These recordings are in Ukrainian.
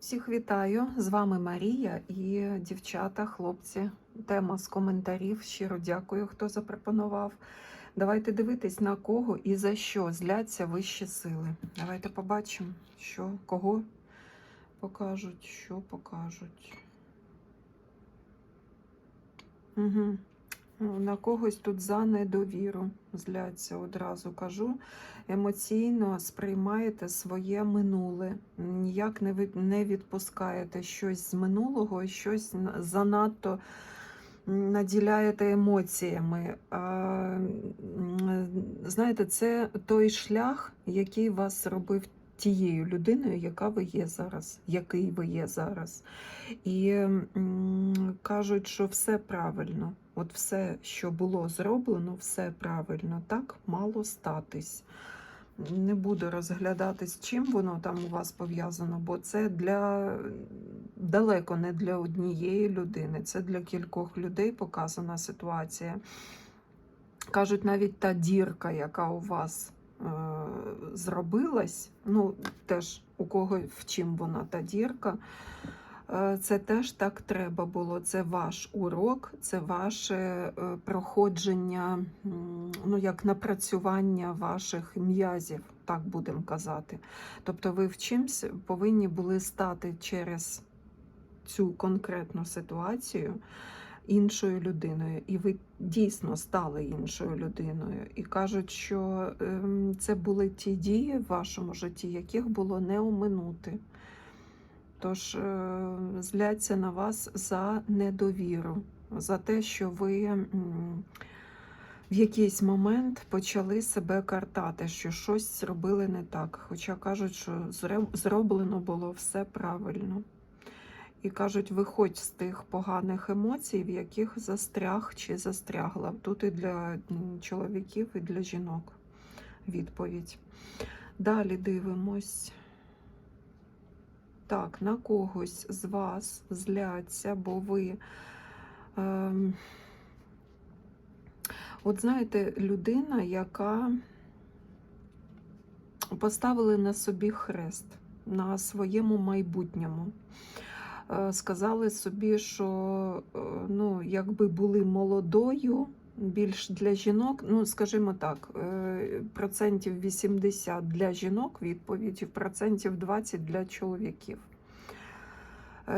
Всіх вітаю! З вами Марія і дівчата, хлопці. Тема з коментарів. Щиро дякую, хто запропонував. Давайте дивитись, на кого і за що зляться вищі сили. Давайте побачимо, що кого покажуть, що покажуть. Угу. На когось тут за недовіру зляться, одразу кажу. Емоційно сприймаєте своє минуле, ніяк не відпускаєте щось з минулого, щось занадто наділяєте емоціями. Знаєте, це той шлях, який вас робив тією людиною, яка ви є зараз, який ви є зараз. І кажуть, що все правильно. От все, що було зроблено, все правильно. Так мало статись. Не буду розглядати, з чим воно там у вас пов'язано, бо це для далеко не для однієї людини, це для кількох людей показана ситуація. Кажуть, навіть та дірка, яка у вас зробилась, ну теж у кого в чим вона та дірка. Е, Це теж так треба було. Це ваш урок, це ваше е, проходження, ну як напрацювання ваших м'язів, так будемо казати. Тобто ви в чимсь повинні були стати через цю конкретну ситуацію іншою людиною, і ви дійсно стали іншою людиною. І кажуть, що ем, це були ті дії в вашому житті, яких було не оминути. Тож е, зляться на вас за недовіру, за те, що ви в якийсь момент почали себе картати, що щось зробили не так. Хоча кажуть, що зроблено було все правильно. І кажуть, виходь з тих поганих емоцій, в яких застряг чи застрягла. Тут і для чоловіків, і для жінок відповідь. Далі дивимось. Так, на когось з вас зляться, бо ви. Ем, от знаєте, людина, яка поставила на собі хрест на своєму майбутньому. Е, Сказали собі, що е, ну, якби були молодою, більш для жінок, ну, скажімо так, е, процентів 80 для жінок відповідь, процентів 20 для чоловіків.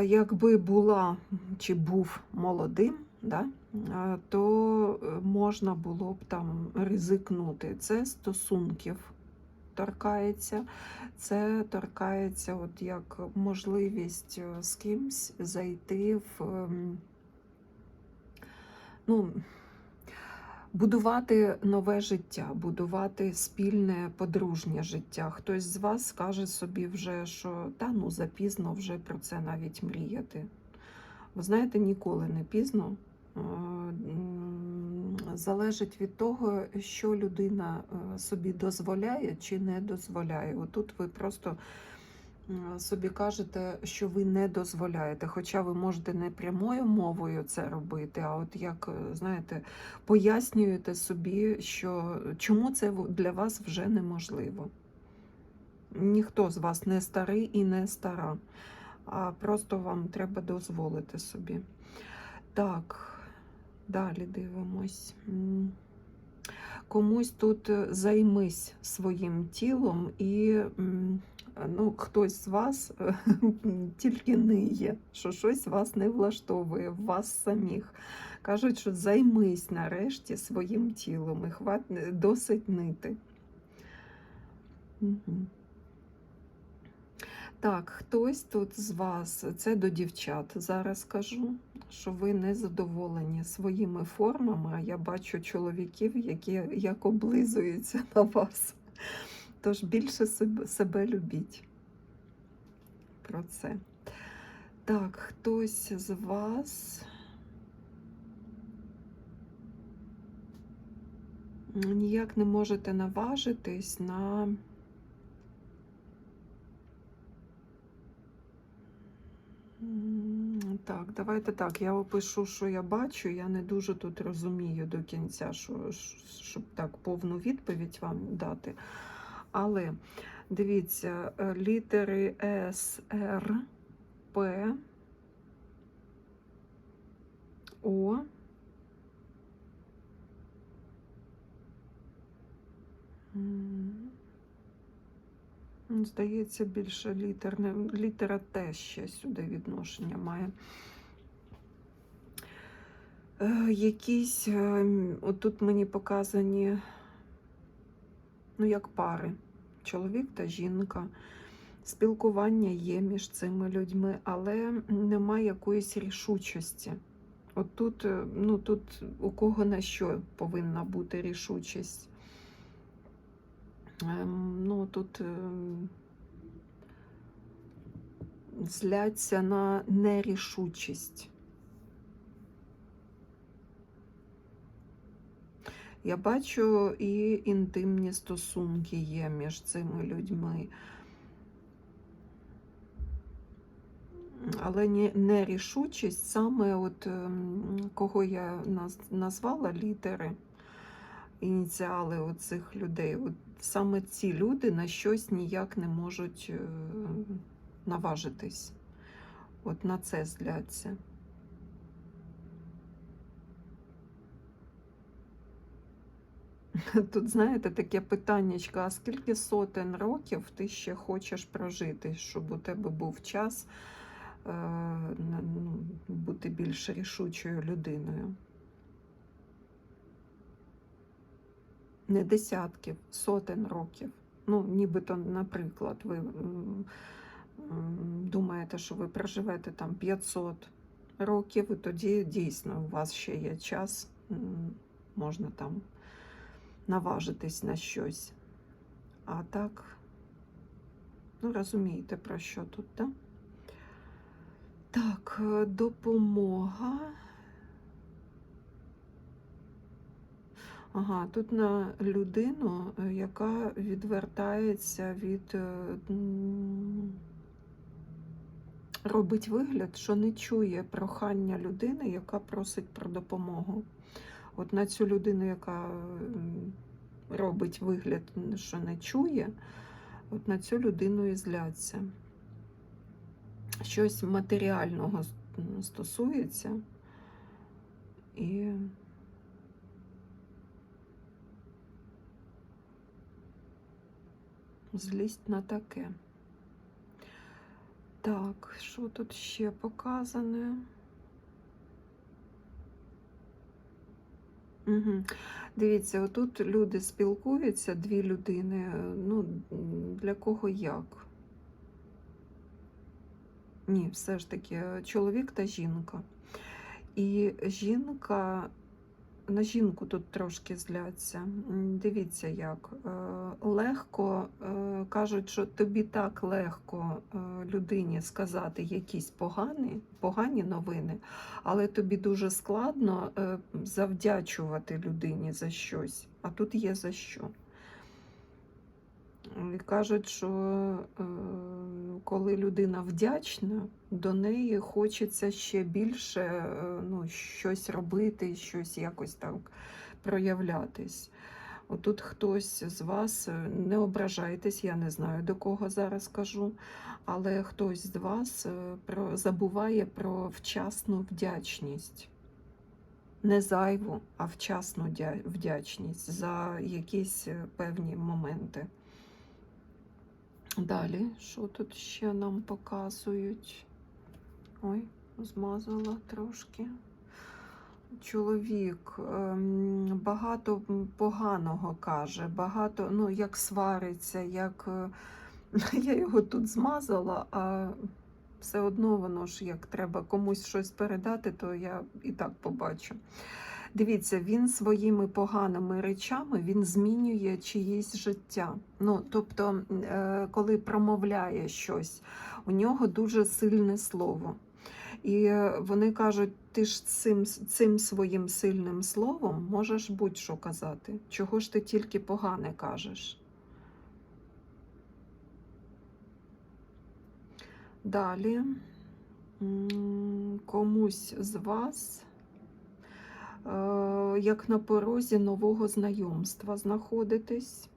Якби була чи був молодим, да, то можна було б там ризикнути. Це стосунків торкається, це торкається, от як можливість е, з кимсь зайти в. ем, Ну, Будувати нове життя, будувати спільне подружнє життя. Хтось з вас скаже собі вже, що та ну запізно вже про це навіть мріяти. Ви знаєте, ніколи не пізно. Е, Залежить від того, що людина е, собі дозволяє чи не дозволяє. Отут ви просто е, собі кажете, що ви не дозволяєте, хоча ви можете не прямою мовою це робити, а от як, знаєте, пояснюєте собі, що чому це для вас вже неможливо. Ніхто з вас не старий і не стара, а просто вам треба дозволити собі. Так, далі дивимось. Комусь тут е, займись своїм тілом і ну, хтось з вас тільки ниє, що щось вас не влаштовує, в вас самих. Кажуть, що займись нарешті своїм тілом і хват... досить нити. Угу. Так, хтось тут з вас, це до дівчат зараз кажу, що ви не задоволені своїми формами, а я бачу чоловіків, які як облизуються на вас. Тож більше себе, любіть про це. Так, хтось з вас. Ніяк не можете наважитись на Так, давайте так. Я опишу, що я бачу. Я не дуже тут розумію до кінця, що, щоб так повну відповідь вам дати. Але дивіться, е, літери С, Р П. О. М. М, Здається, більше літер. не- Літера Т ще сюди відношення має. Е, Якісь, е, отут мені показані, ну, як пари, чоловік та жінка. Спілкування є між цими людьми, але немає якоїсь рішучості. От тут, е, ну, тут у кого на що повинна бути рішучість. Ем, Ну, тут ем, зляться на нерішучість. Я бачу і інтимні стосунки є між цими людьми. Але нерішучість саме от ем, кого я назвала літери, ініціали оцих людей. От саме ці люди на щось ніяк не можуть е, наважитись. От на це зляться. Тут, знаєте, таке питаннячко, а скільки сотень років ти ще хочеш прожити, щоб у тебе був час е, ну, бути більш рішучою людиною? Не десятків, сотень років. Ну, нібито, наприклад, ви думаєте, що ви проживете там 500 років, і тоді дійсно у вас ще є час, можна там наважитись на щось. А так, ну розумієте, про що тут, так? Так, е, допомога. Ага, тут на людину, е, яка відвертається від, е, робить вигляд, що не чує прохання людини, яка просить про допомогу. От на цю людину, яка робить вигляд, що не чує, от на цю людину і зляться. Щось матеріального стосується. І злість на таке. Так, що тут ще показане? Угу. Дивіться, отут люди спілкуються, дві людини. Ну, для кого як? Ні, все ж таки чоловік та жінка. І жінка, на жінку тут трошки зляться. Дивіться як. е, Легко е, кажуть, що тобі так легко е, людині сказати якісь погані, погані новини, але тобі дуже складно завдячувати людині за щось, а тут є за що. І кажуть, що коли людина вдячна, до неї хочеться ще більше е, ну, щось робити, щось якось так проявлятись. Отут хтось з вас, е, не ображайтесь, я не знаю до кого зараз кажу, але хтось з вас е, про, забуває про вчасну вдячність. Не зайву, а вчасну вдячність за якісь певні моменти. Далі, що тут ще нам показують? Ой, змазала трошки. Чоловік ем, багато поганого каже, багато, ну, як свариться, як е, я його тут змазала, а все одно воно ж як треба комусь щось передати, то я і так побачу. Дивіться, він своїми поганими речами він змінює чиєсь життя. Ну, тобто, е, коли промовляє щось, у нього дуже сильне слово. І е, вони кажуть, ти ж цим, цим своїм сильним словом можеш будь-що казати. Чого ж ти тільки погане кажеш? Далі комусь з вас, як на порозі нового знайомства, знаходитесь.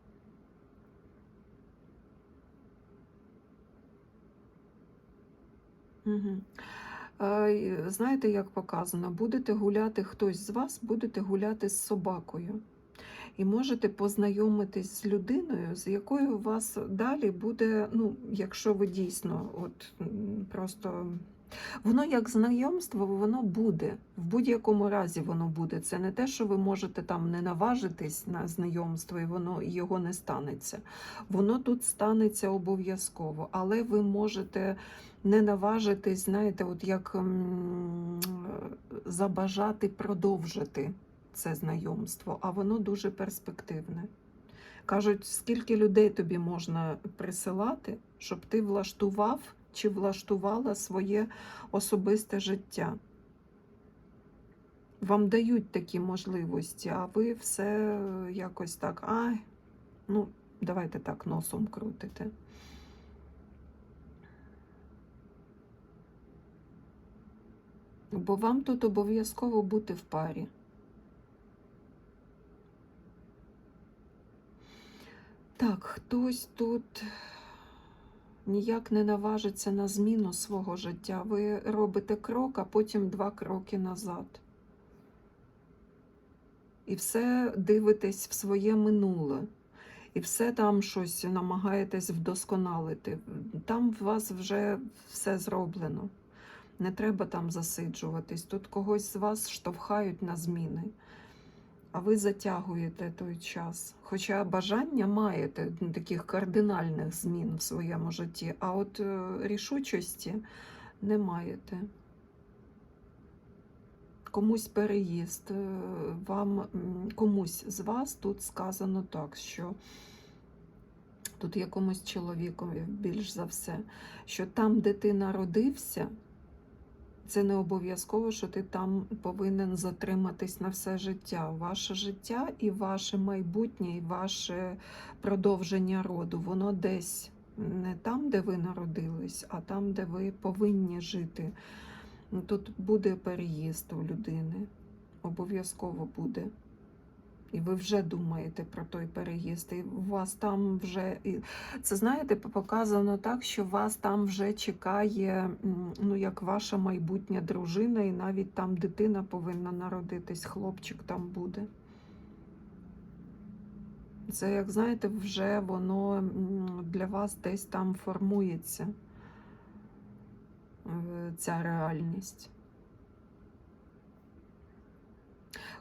Угу. Знаєте, як показано, будете гуляти хтось з вас, будете гуляти з собакою. І можете познайомитись з людиною, з якою у вас далі буде, ну, якщо ви дійсно, от просто воно як знайомство, воно буде. В будь-якому разі воно буде. Це не те, що ви можете там не наважитись на знайомство, і воно його не станеться. Воно тут станеться обов'язково, але ви можете не наважитись, знаєте, от як забажати продовжити це знайомство, а воно дуже перспективне. Кажуть, скільки людей тобі можна присилати, щоб ти влаштував чи влаштувала своє особисте життя. Вам дають такі можливості, а ви все якось так, ай, ну, давайте так носом крутите. Бо вам тут обов'язково бути в парі. Так, хтось тут ніяк не наважиться на зміну свого життя. Ви робите крок, а потім два кроки назад. І все дивитесь в своє минуле. І все там щось намагаєтесь вдосконалити. Там в вас вже все зроблено. Не треба там засиджуватись. Тут когось з вас штовхають на зміни, а ви затягуєте той час. Хоча бажання маєте таких кардинальних змін в своєму житті, а от е, рішучості не маєте. Комусь переїзд, е, вам комусь з вас тут сказано так, що тут якомусь чоловікові більш за все, що там, де ти народився, це не обов'язково, що ти там повинен затриматись на все життя. Ваше життя і ваше майбутнє, і ваше продовження роду, воно десь не там, де ви народились, а там, де ви повинні жити. Тут буде переїзд у людини. Обов'язково буде. І ви вже думаєте про той переїзд. І у вас там вже це знаєте, показано так, що вас там вже чекає, ну як ваша майбутня дружина, і навіть там дитина повинна народитись, хлопчик там буде. Це, як знаєте, вже воно для вас десь там формується е, ця реальність.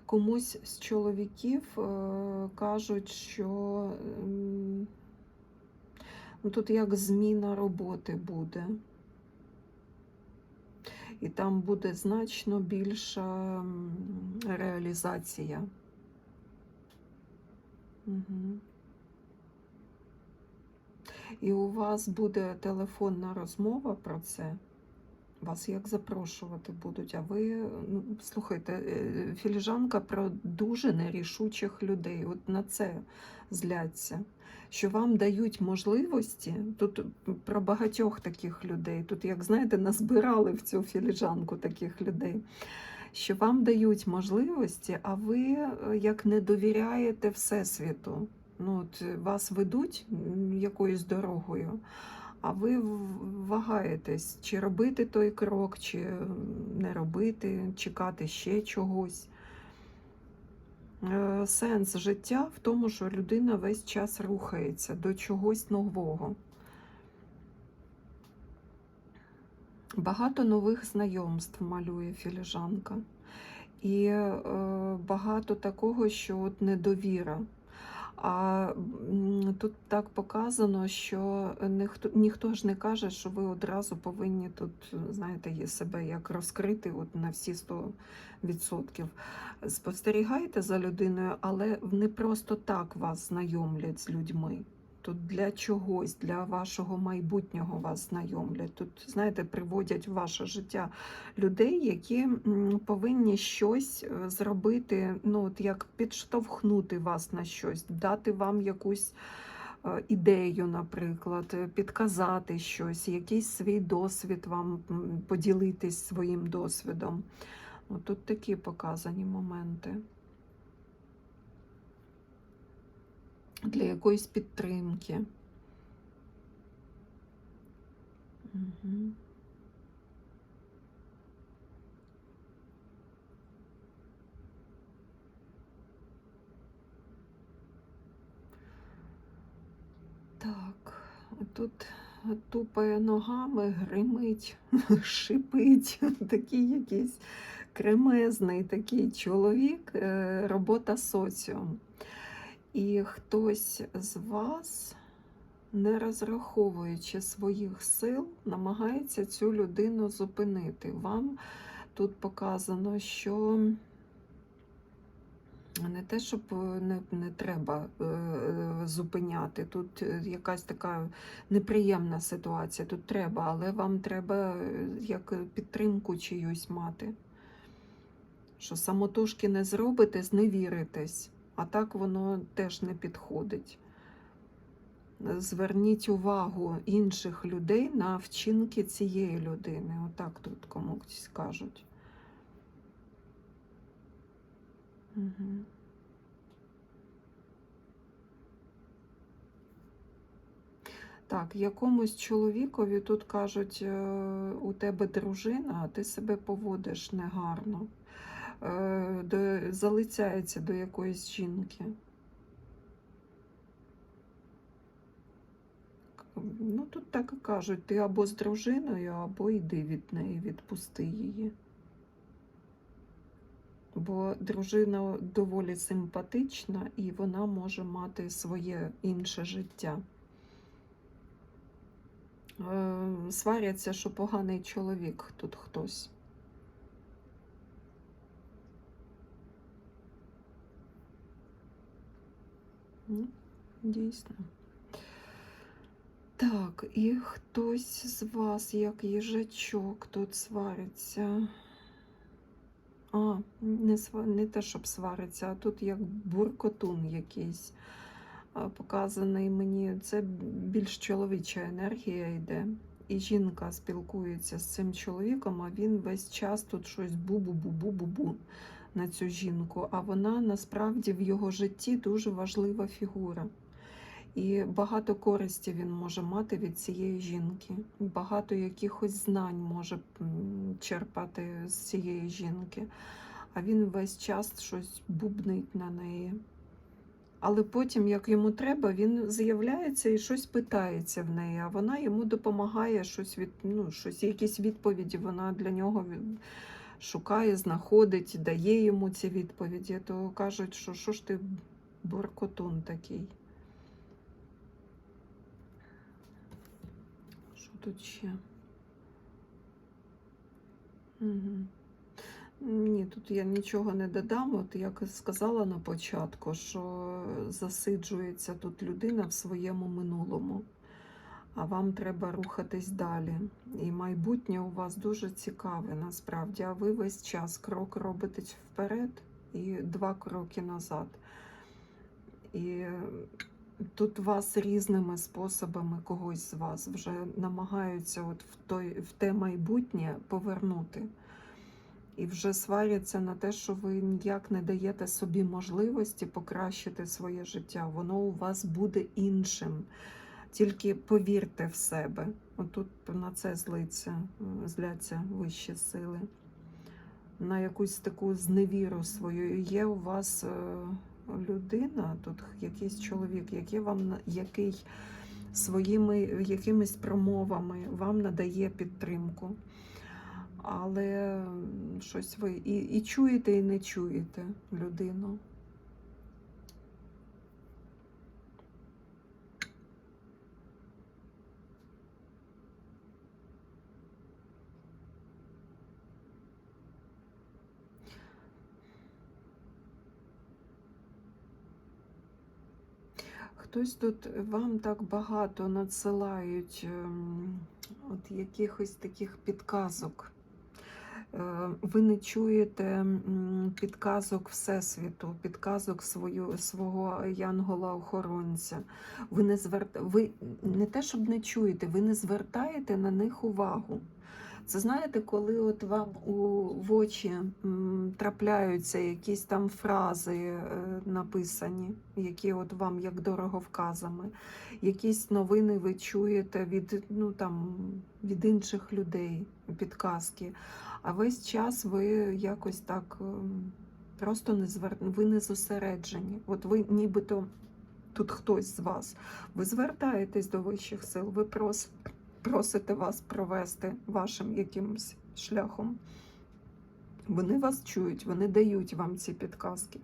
Комусь з чоловіків е, кажуть, що м, ну, тут як зміна роботи буде. І там буде значно більша реалізація. Угу. І у вас буде телефонна розмова про це. Вас як запрошувати будуть, а ви ну, слухайте, е, філіжанка про дуже нерішучих людей. От на це зляться. Що вам дають можливості, тут про багатьох таких людей, тут, як знаєте, назбирали в цю філіжанку таких людей, що вам дають можливості, а ви е, як не довіряєте Всесвіту. Ну, от Вас ведуть якоюсь дорогою а ви вагаєтесь, чи робити той крок, чи не робити, чекати ще чогось. Е, Сенс життя в тому, що людина весь час рухається до чогось нового. Багато нових знайомств малює філіжанка. І е, багато такого, що от недовіра. А тут так показано, що ніхто, ніхто ж не каже, що ви одразу повинні тут, знаєте, себе як розкрити от на всі 100%. Спостерігайте за людиною, але не просто так вас знайомлять з людьми. Тут для чогось, для вашого майбутнього вас знайомлять. Тут, знаєте, приводять в ваше життя людей, які повинні щось е, зробити, ну от як підштовхнути вас на щось, дати вам якусь е, ідею, наприклад, підказати щось, якийсь свій досвід вам поділитись своїм досвідом. Тут такі показані моменти. для якоїсь підтримки. Угу. Так, тут тупає ногами, гримить, шипить, такий якийсь кремезний такий чоловік, е, робота соціум. І хтось з вас, не розраховуючи своїх сил, намагається цю людину зупинити. Вам тут показано, що не те, щоб е, не, не треба е, е, зупиняти. Тут е, якась така неприємна ситуація. Тут треба, але вам треба як підтримку чиюсь мати. Що самотужки не зробите, зневіритесь, а так воно теж не підходить. Зверніть увагу інших людей на вчинки цієї людини. Отак тут комусь кажуть. Так, якомусь чоловікові тут кажуть, е, у тебе дружина, а ти себе поводиш негарно. Е, До, залицяється до якоїсь жінки. Ну, тут так і кажуть, ти або з дружиною, або йди від неї, відпусти її. Бо дружина доволі симпатична і вона може мати своє інше життя. Е, Сваряться, що поганий чоловік тут хтось. Ну, Дійсно. Так, і хтось з вас, як їжачок, тут свариться. А, не, не те, щоб свариться, а тут як буркотун якийсь показаний мені. Це більш чоловіча енергія йде. І жінка спілкується з цим чоловіком, а він весь час тут щось бу-бу-бу-бу-бу-бу на цю жінку. А вона насправді в його житті дуже важлива фігура. І багато користі він може мати від цієї жінки. Багато якихось знань може черпати з цієї жінки. А він весь час щось бубнить на неї. Але потім, як йому треба, він з'являється і щось питається в неї, а вона йому допомагає щось від, ну, щось, якісь відповіді вона для нього шукає, знаходить, дає йому ці відповіді. То кажуть, що що ж ти буркотун такий. Що тут ще? Угу. Ні, тут я нічого не додам. От як сказала на початку, що засиджується тут людина в своєму минулому, а вам треба рухатись далі. І майбутнє у вас дуже цікаве насправді. А ви весь час крок робите вперед і два кроки назад. І тут вас різними способами когось з вас вже намагаються от в, той, в те майбутнє повернути. І вже сваряться на те, що ви ніяк не даєте собі можливості покращити своє життя. Воно у вас буде іншим. Тільки повірте в себе. Отут на це злиться, зляться вищі сили. На якусь таку зневіру свою. Є у вас е, людина, тут якийсь чоловік, який вам який своїми якимись промовами вам надає підтримку. Але щось ви і, і чуєте, і не чуєте людину. Хтось тут вам так багато надсилають ем, от якихось таких підказок. Е, Ви не чуєте підказок Всесвіту, підказок свою, свого янгола-охоронця. Ви не зверта... ви не те, щоб не чуєте, ви не звертаєте на них увагу. Це знаєте, коли от вам у в очі трапляються якісь там фрази е, написані, які от вам як дороговказами, якісь новини ви чуєте від, ну, там, від інших людей, підказки. А весь час ви якось так просто не звер... ви не зосереджені. От ви нібито тут хтось з вас, ви звертаєтесь до вищих сил, ви прос, просите вас провести вашим якимось шляхом. Вони вас чують, вони дають вам ці підказки.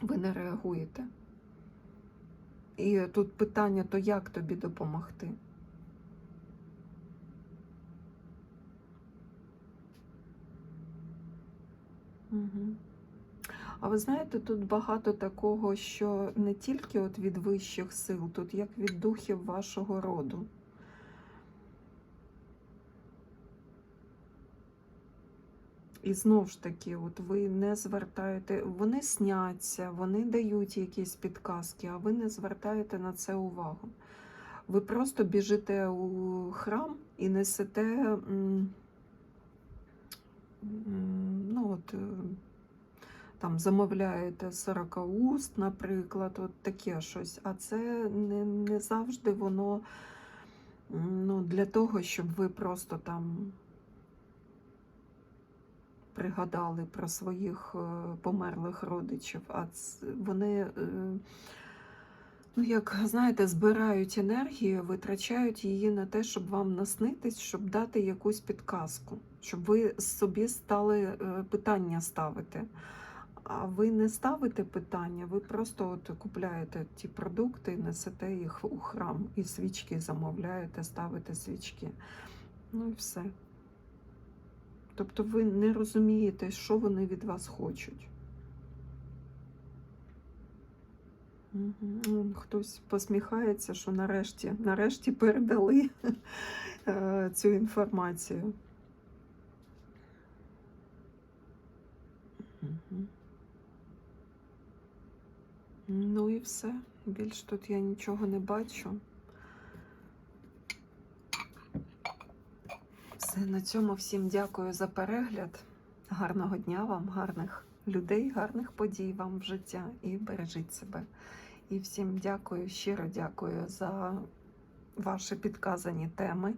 Ви не реагуєте. І тут питання: то як тобі допомогти? Угу. А ви знаєте, тут багато такого, що не тільки от від вищих сил, тут як від духів вашого роду. І знову ж таки, от ви не звертаєте, вони сняться, вони дають якісь підказки, а ви не звертаєте на це увагу. Ви просто біжите у храм і несете ну от, е, там замовляєте 40 уст, наприклад, от таке щось. А це не, не завжди воно ну, для того, щоб ви просто там пригадали про своїх е, померлих родичів, а вони, е, ну як знаєте, збирають енергію, витрачають її на те, щоб вам наснитись, щоб дати якусь підказку, щоб ви собі стали е, питання ставити. А ви не ставите питання, ви просто от купляєте ті продукти, несете їх у храм і свічки замовляєте, ставите свічки. Ну і все. Тобто ви не розумієте, що вони від вас хочуть. Хтось посміхається, що нарешті, нарешті передали е, цю інформацію. Ну і все. Більш тут я нічого не бачу. Все, на цьому всім дякую за перегляд. Гарного дня вам, гарних людей, гарних подій вам в життя і бережіть себе. І всім дякую, щиро дякую за ваші підказані теми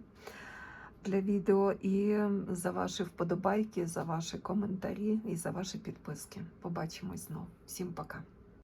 для відео і за ваші вподобайки, за ваші коментарі і за ваші підписки. Побачимось знову. Всім пока.